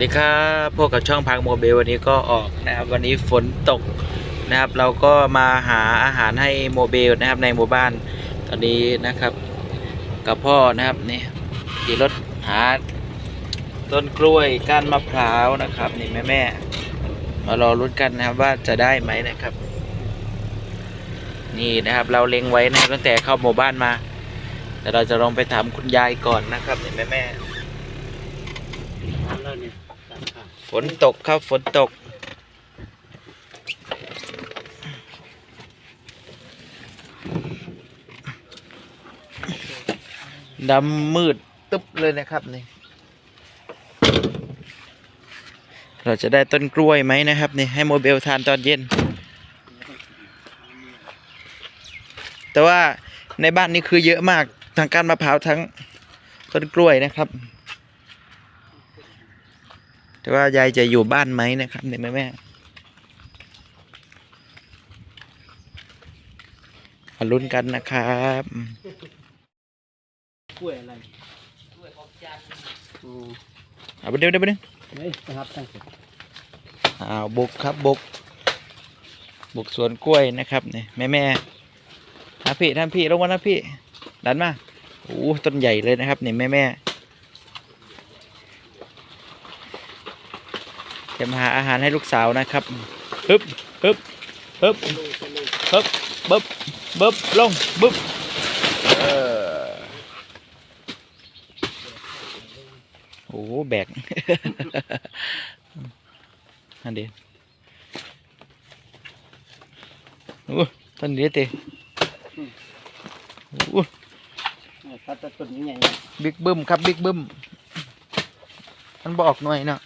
สวัสดีครับพวกกับช่องพังโมเบลวันนี้ก็ออกนะครับวันนี้ฝนตกนะครับ เราก็มาหาอาหารให้โมเบลนะครับในหมู่บ้านตอนนี้นะครับ กับพ่อนะครับนี่ขี่รถหาต้นกล้วยก้านมะพร้าวนะครับนี่แม่แม่มารอรุ้นกันนะครับว่าจะได้ไหมนะครับ นี่นะครับเราเล็งไว้นะตั้งแต่เข้าหมู่บ้านมา แต่เราจะลองไปถามคุณยายก่อนนะครับนี่แม่แม่ๆ ฝนตกครับฝนตก ดำมืดตึ๊บเลยนะครับนี่ เราจะได้ต้นกล้วยไหมนะครับนี่ให้โมเบลทานตอนเย็น แต่ว่าในบ้านนี่คือเยอะมากทั้งกานมะพร้าวทั้งต้นกล้วยนะครับ แต่ว่ายายจะอยู่บ้านไหมนะครับเนี่ยแม่แม่มาลุ้นกันนะครับกล้วยอะไรเอาไปเดี๋ยวเดี๋ยวไปเดี๋ยวเฮ้ยนะครับตั้งสิอ้าวบุกครับบุกบุกสวนกล้วยนะครับเนี่ยแม่แม่ท่านพี่ท่านพี่ลงมานะพี่ดันมาโอ้ต้นใหญ่เลยนะครับเนี่ยแม่แม่ จะมาหาอาหารให้ลูกสาวนะครับฮึบฮึบฮึบปึ๊บปึ๊บปึ๊บลงปึ๊บเออโอ้โหแบกอันเดียวโอ้ต้นเดียวเตะโอ้เนี่ยตัดแต่ต้นนี้ไงบิ๊กบึ้มครับบิ๊กบึ้มมันบอกหน่อยเนาะ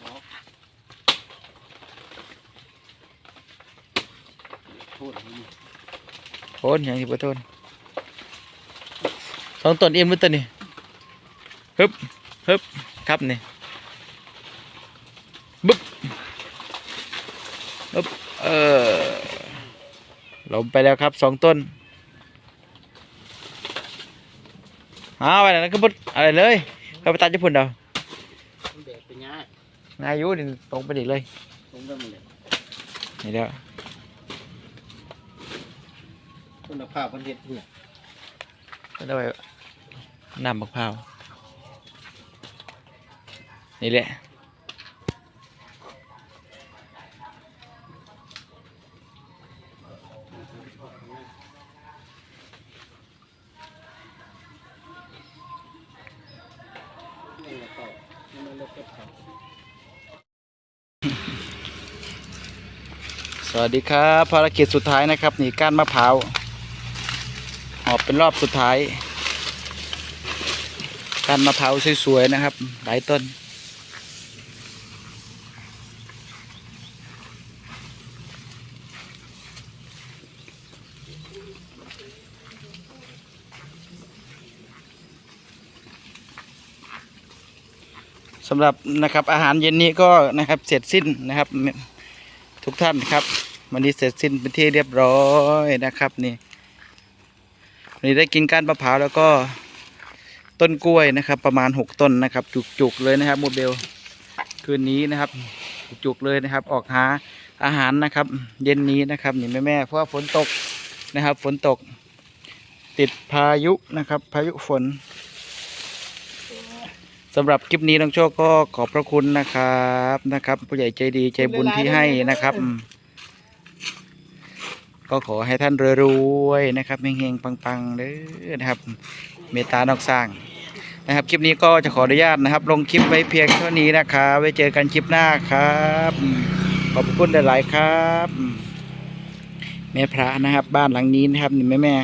พูด โอนอย่างนี้ปะต้นสองต้นเอ็มหรือต้นนี่ฮึบฮึบครับนี่บึ๊บบึ๊บเออลมไปแล้วครับสองต้นเอาไปแล้วก็บดอะไรเลยก็ไปตัดญี่ปุ่นเดามันแบกไปง่ายงายอยุดิตรงไปดิเลยตรงนั้นเลยนี่เดียว คุณภาพมันเด็ดเนี่ยก็ได้ไปนำมะพร้าวนี่แหละสวัสดีครับภารกิจสุดท้ายนะครับ นี่ก้านมะพร้าว หอบเป็นรอบสุดท้ายก้านมะพร้าวสวยๆนะครับ หลายต้น สำหรับนะครับอาหารเย็นนี้ก็นะครับเสร็จสิ้นนะครับ ทุกท่านครับ วันนี้เสร็จสิ้นเป็นที่เรียบร้อยนะครับนี่ นนี้ได้กินก้านมะพร้าวแล้วก็ต้นกล้วยนะครับ ประมาณหกต้นนะครับ จุกๆเลยนะครับโมเบลคืนนี้นะครับ จุกๆเลยนะครับ ออกหาอาหารนะครับ เย็นนี้นะครับนี่แม่ๆเพราะว่าฝนตกนะครับ ฝนตก ติดพายุนะครับ พายุฝนสำหรับคลิปนี้น้องโชคก็ขอบพระคุณนะครับนะครับ ผู้ใหญ่ใจดีใจบุญที่ให้นะครับ ก็ขอให้ท่านรวยๆนะครับเฮงๆปังๆเด้อนะครับเมตตานอกสร้างนะครับคลิปนี้ก็จะขออนุญาตนะครับ ลงคลิปไว้เพียงเท่านี้นะครับไว้เจอกันคลิปหน้าครับ ขอบคุณหลายๆครับ แม่พระนะครับ บ้านหลังนี้นะครับนี่แม่แม่